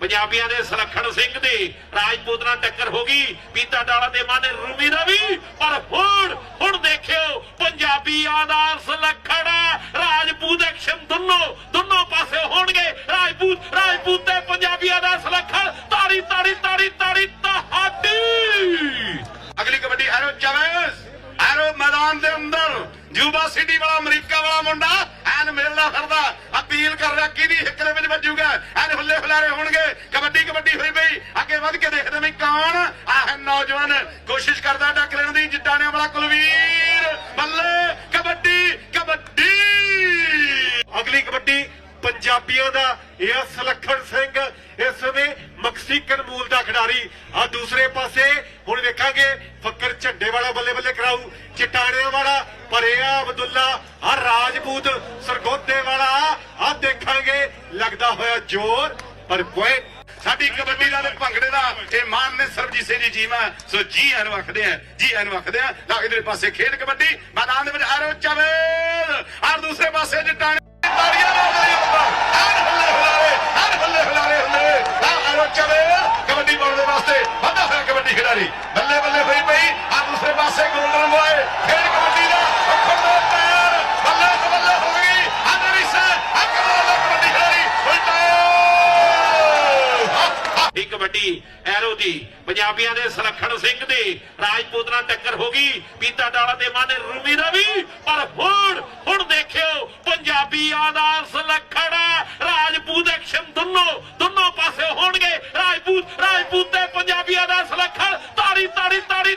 ਪੰਜਾਬੀਆਂ ਦੇ ਸੁਲੱਖਣ ਸਿੰਘ ਦੀ ਰਾਜਪੂਤ ਨਾਲ ਟੱਕਰ ਹੋ ਗਈ। ਪੀਤਾ ਡਾਲਾ ਦੇ ਮਾਨੇ ਰੂਮੀ ਦਾ ਵੀ, ਪਰ ਹੁਣ ਹੁਣ ਦੇਖਿਓ, ਪੰਜਾਬੀਆਂ ਦਾ ਸੁਲੱਖਣ ਰਾਜਪੂਤ ਐਕਸ਼ਨ ਦੋਨੋਂ ਦੋਨੋਂ ਪਾਸੇ ਹੋਣਗੇ। ਰਾਜਪੂਤ ਰਾਜਪੂਤ ਤੇ ਪੰਜਾਬੀਆਂ ਦਾ ਸੁਲੱਖਣ, ਤਾੜੀ ਤਾੜੀ ਤਾੜੀ ਤਾੜੀ ਤੁਹਾਡੀ ਅਗਲੀ ਕਬੱਡੀ ਐਰੋ ਚਵੈਸ ਐਰੋ ਮੈਦਾਨ ਦੇ ਅੰਦਰ ਜੂਬਾ ਸਿਟੀ ਵਾਲਾ, ਅਮਰੀਕਾ ਵਾਲਾ ਮੁੰਡਾ ਐਨ ਮਿਲਦਾ ਫਿਰਦਾ ਅਪੀਲ ਕਰ ਰਿਹਾ, ਕਿਹਦੀ ਹਿੱਕ ਦੇ ਵਿੱਚ ਐਨ ਹੁੱਲੇ ਹੁਲਾਰੇ ਹੋਣਗੇ। ਕਬੱਡੀ ਕਬੱਡੀ ਹੋਈ ਪਈ। ਅੱਗੇ ਵੱਧ ਕੇ ਦੇਖਦੇ ਵੀ ਕੌਣ ਆਹ ਨੌਜਵਾਨ। ਕੋਸ਼ਿਸ਼ ਕਰਦਾ ਡੱਕ ਲੈਣ ਦੀ। ਜਿੱਟਾਣਿਆਂ ਵਾਲਾ ਕੁਲਵੀਰ। ਬੱਲੇ, ਕਬੱਡੀ ਕਬੱਡੀ। ਅਗਲੀ ਕਬੱਡੀ ਪੰਜਾਬੀਆਂ ਦਾ ਇਹ ਸੁਲੱਖਣ ਸਿੰਘ। ਇਸ ਸਮੇਂ ਮੈਕਸੀਕਨ ਮੂਲ ਦਾ ਖਿਡਾਰੀ। ਆ ਦੂਸਰੇ ਪਾਸੇ ਹੁਣ ਵੇਖਾਂਗੇ, ਫੱਕਰ ਝੰਡੇ ਵਾਲਾ ਬੱਲੇ ਬੱਲੇ ਕਰਾਊ। ਚਟਾਣਿਆਂ ਵਾਲਾ, ਪਰਿਆ ਅਬਦੁੱਲਾ ਆ ਰਾਜਪੂਤ ਸਰਗੋਦੇ ਵਾਲਾ। ਲੱਗਦਾ ਹੋਇਆ ਜ਼ੋਰ, ਪਰ ਪੁਆਇੰਟ ਸਾਡੀ ਕਬੱਡੀ ਦਾ ਤੇ ਭੰਗੜੇ ਦਾ ਇਹ ਮਾਨ ਨੇ ਸਰਬਜੀਤ ਸਿੰਘ ਜੀ ਜੀਵਾ ਸੋ ਜੀ ਹਨ ਵਖਦੇ ਆ, ਜੀ ਹਨ ਵਖਦੇ ਆ। ਲਾ ਪਾਸੇ ਖੇਡ ਕਬੱਡੀ, ਮੈਦਾਨ ਦੇ ਵਿੱਚ ਆਰੋ ਚਵੇਲ ਔਰ ਦੂਸਰੇ ਪਾਸੇ ਜਟਾਣੇ ਤਾੜੀਆਂ ਨਾਲ ਗਈ ਉੱਪਰ ਹਰ ਹੱਲੇ ਹੁਲਾਰੇ, ਹਰ ਹੱਲੇ ਹੁਲਾਰੇ ਹੁੱਲੇ ਲਾ ਆਰੋ ਚਵੇਲ ਕਬੱਡੀ ਪਾਉਣ ਦੇ ਵਾਸਤੇ ਵੱਡਾ ਹੋਇਆ ਕਬੱਡੀ ਖਿਡਾਰੀ। ਉਲਟਾ ਐਰੋ ਦੀ, ਪੰਜਾਬੀਆਂ ਦੇ ਸੁਲੱਖਣ ਸਿੰਘ ਦੀ ਰਾਜਪੂਤ ਨਾਲ ਟੱਕਰ ਹੋ ਗਈ। ਪੀਤਾ ਡਾਲਾ ਦੇ ਮਾਨੇ ਰੂਮੀ ਦਾ ਵੀ, ਪਰ ਹੁਣ ਹੁਣ ਦੇਖਿਓ, ਪੰਜਾਬੀਆਂ ਦਾ ਸੁਲੱਖਣ ਰਾਜਪੂਤ ਐਕਸ਼ਨ ਦੋਨੋਂ ਦੋਨੋਂ ਪਾਸੇ ਹੋਣਗੇ। ਰਾਜਪੂਤ ਰਾਜਪੂਤ ਤੇ ਪੰਜਾਬੀਆਂ ਦਾ ਸੁਲੱਖਣ। ਤਾੜੀ ਤਾੜੀ ਤਾੜੀ ਤਾੜੀ